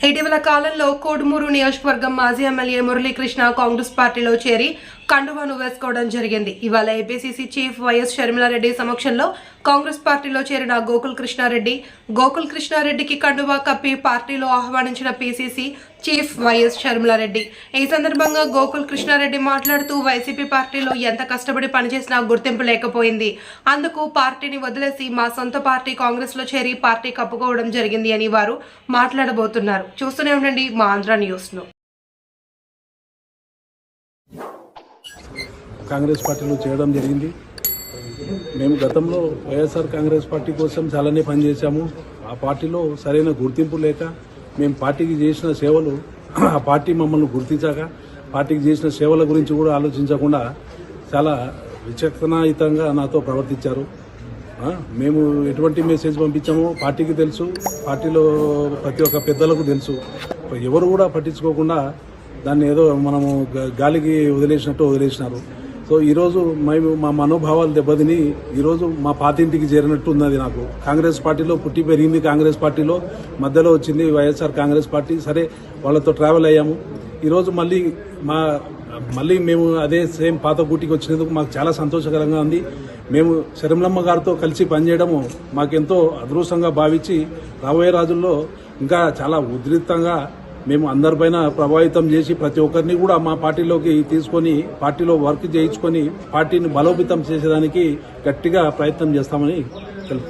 ఇటీవల కాలంలో కోడుమూరు నియోజకవర్గం మాజీ ఎమ్మెల్యే మురళీకృష్ణ కాంగ్రెస్ పార్టీలో చేరి కండువాను వేసుకోవడం జరిగింది. ఇవాళ ఏపీసీసీ చీఫ్ వైఎస్ షర్మిలారెడ్డి సమక్షంలో కాంగ్రెస్ పార్టీలో చేరిన గోకుల్ కృష్ణారెడ్డి గోకుల్ కృష్ణారెడ్డికి కండువా కప్పి పార్టీలో ఆహ్వానించిన పీసీసీ చీఫ్ వైఎస్ షర్మిలారెడ్డి ఈ సందర్భంగా గోకుల్ కృష్ణారెడ్డి మాట్లాడుతూ వైసీపీ పార్టీలో ఎంత కష్టపడి పనిచేసినా గుర్తింపు లేకపోయింది. అందుకు పార్టీని వదిలేసి మా సొంత పార్టీ కాంగ్రెస్లో చేరి పార్టీ కప్పుకోవడం జరిగింది అని వారు మాట్లాడబోతున్నారు. చూస్తూనే ఉండండి మా ఆంధ్ర న్యూస్ను కాంగ్రెస్ పార్టీలో చేయడం జరిగింది. మేము గతంలో వైఎస్ఆర్ కాంగ్రెస్ పార్టీ కోసం చాలానే పనిచేశాము. ఆ పార్టీలో సరైన గుర్తింపు లేక మేము పార్టీకి చేసిన సేవలు ఆ పార్టీ మమ్మల్ని గుర్తించాక పార్టీకి చేసిన సేవల గురించి కూడా ఆలోచించకుండా చాలా విచక్షణాయుతంగా నాతో ప్రవర్తించారు. మేము ఎటువంటి మెసేజ్ పంపించామో పార్టీకి తెలుసు పార్టీలో ప్రతి ఒక్క పెద్దలకు తెలుసు. ఎవరు కూడా పట్టించుకోకుండా దాన్ని ఏదో మనము గాలికి వదిలేసినట్టు వదిలేసినారు. సో ఈరోజు మేము మా మనోభావాలు దెబ్బతిని ఈరోజు మా పాతింటికి చేరినట్టు ఉన్నది నాకు. కాంగ్రెస్ పార్టీలో పుట్టి పెరిగింది కాంగ్రెస్ పార్టీలో మధ్యలో వచ్చింది వైఎస్ఆర్ కాంగ్రెస్ పార్టీ. సరే వాళ్ళతో ట్రావెల్ అయ్యాము. ఈరోజు మళ్ళీ మా మళ్ళీ మేము అదే సేమ్ పాత గూటికి వచ్చినందుకు మాకు చాలా సంతోషకరంగా ఉంది. మేము శరంలమ్మ గారితో కలిసి పనిచేయడము మాకెంతో అదృష్టంగా భావించి రాబోయే రోజుల్లో ఇంకా చాలా ఉధృతంగా మేము అందరిపైన ప్రభావితం చేసి ప్రతి ఒక్కరిని కూడా మా పార్టీలోకి తీసుకొని పార్టీలో వర్క్ చేయించుకొని పార్టీని బలోపేతం చేసేదానికి గట్టిగా ప్రయత్నం చేస్తామని తెలుపుతున్నాం